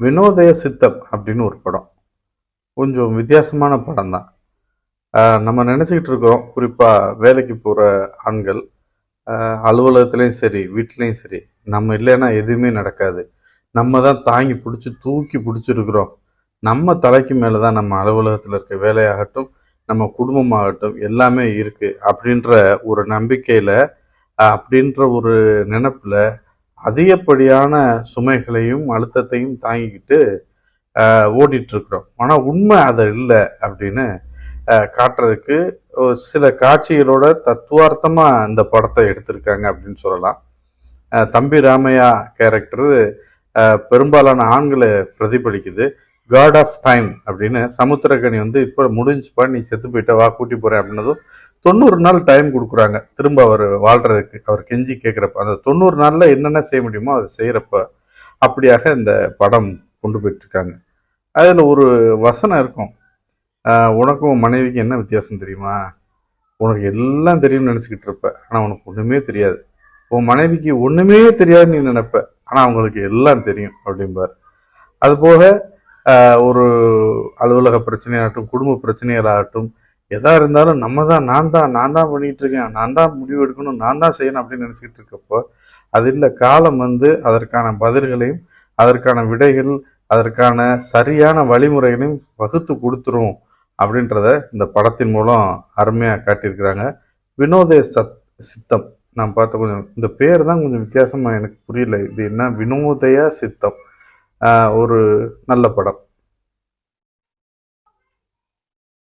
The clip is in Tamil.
வினோதய சித்தம் அப்படின்னு ஒரு படம். கொஞ்சம் வித்தியாசமான படம் தான் நம்ம நினச்சிக்கிட்டு இருக்கிறோம் குறிப்பாக வேலைக்கு போகிற ஆண்கள் அலுவலகத்துலேயும் சரி வீட்லேயும் சரி நம்ம இல்லைன்னா எதுவுமே நடக்காது. நம்ம தான் தாங்கி பிடிச்சி தூக்கி பிடிச்சிருக்கிறோம். நம்ம தலைக்கு மேலே தான் நம்ம அலுவலகத்தில் இருக்க வேலையாகட்டும் நம்ம குடும்பமாகட்டும் எல்லாமே இருக்குது அப்படின்ற ஒரு நம்பிக்கையில் அப்படின்ற ஒரு நினப்பில் அதிகப்படியான சுமைகளையும் அழுத்தத்தையும் தாங்கிக்கிட்டு ஆஹ் இருக்கிறோம் ஆனால் உண்மை அது இல்லை அப்படின்னு காட்டுறதுக்கு சில காட்சிகளோட தத்துவார்த்தமாக இந்த படத்தை எடுத்திருக்காங்க அப்படின்னு சொல்லலாம். தம்பி ராமையா கேரக்டரு பெரும்பாலான ஆண்களை பிரதிபலிக்குது. காட் ஆஃப் டைம் அப்படின்னு சமுத்திரக்கனி வந்து இப்போ முடிஞ்சுப்பா நீ செத்து போயிட்ட வா கூட்டி போகிறேன் அப்படின்னதும் தொண்ணூறு நாள் டைம் கொடுக்குறாங்க. திரும்ப அவர் வாழ்கிறதுக்கு அவர் கெஞ்சி கேட்குறப்ப அந்த தொண்ணூறு நாளில் என்னென்ன செய்ய முடியுமோ அதை செய்கிறப்ப அப்படியாக இந்த படம் கொண்டு போயிட்டுருக்காங்க. அதில் ஒரு வசனம் இருக்கும். உனக்கும் மனைவிக்கு என்ன வித்தியாசம் தெரியுமா? உனக்கு எல்லாம் தெரியும்னு நினச்சிக்கிட்டு இருப்ப. ஆனால் உனக்கு ஒன்றுமே தெரியாது. உன் மனைவிக்கு ஒன்றுமே தெரியாதுன்னு நீ நினைப்ப. ஆனால் அவங்களுக்கு எல்லாம் தெரியும் அப்படிம்பார். அதுபோக ஒரு அலுவலக பிரச்சனையாகட்டும் குடும்ப பிரச்சனைகளாகட்டும் எதா இருந்தாலும் நம்ம தான் நான் தான் நான் தான் பண்ணிட்டு இருக்கேன் நான் தான் முடிவு எடுக்கணும் நான் தான் செய்யணும் அப்படின்னு நினச்சிக்கிட்டு இருக்கப்போ அது இல்லை காலம் வந்து அதற்கான பதில்களையும் அதற்கான விடைகள் அதற்கான சரியான வழிமுறைகளையும் வகுத்து கொடுத்துரும் அப்படின்றத இந்த படத்தின் மூலம் அருமையாக காட்டியிருக்கிறாங்க. வினோதய சத் சித்தம். நான் பார்த்த கொஞ்சம் இந்த பேர் தான் கொஞ்சம் வித்தியாசமாக எனக்கு புரியல. இது என்ன? வினோதய சித்தம். ஒரு நல்ல படம்.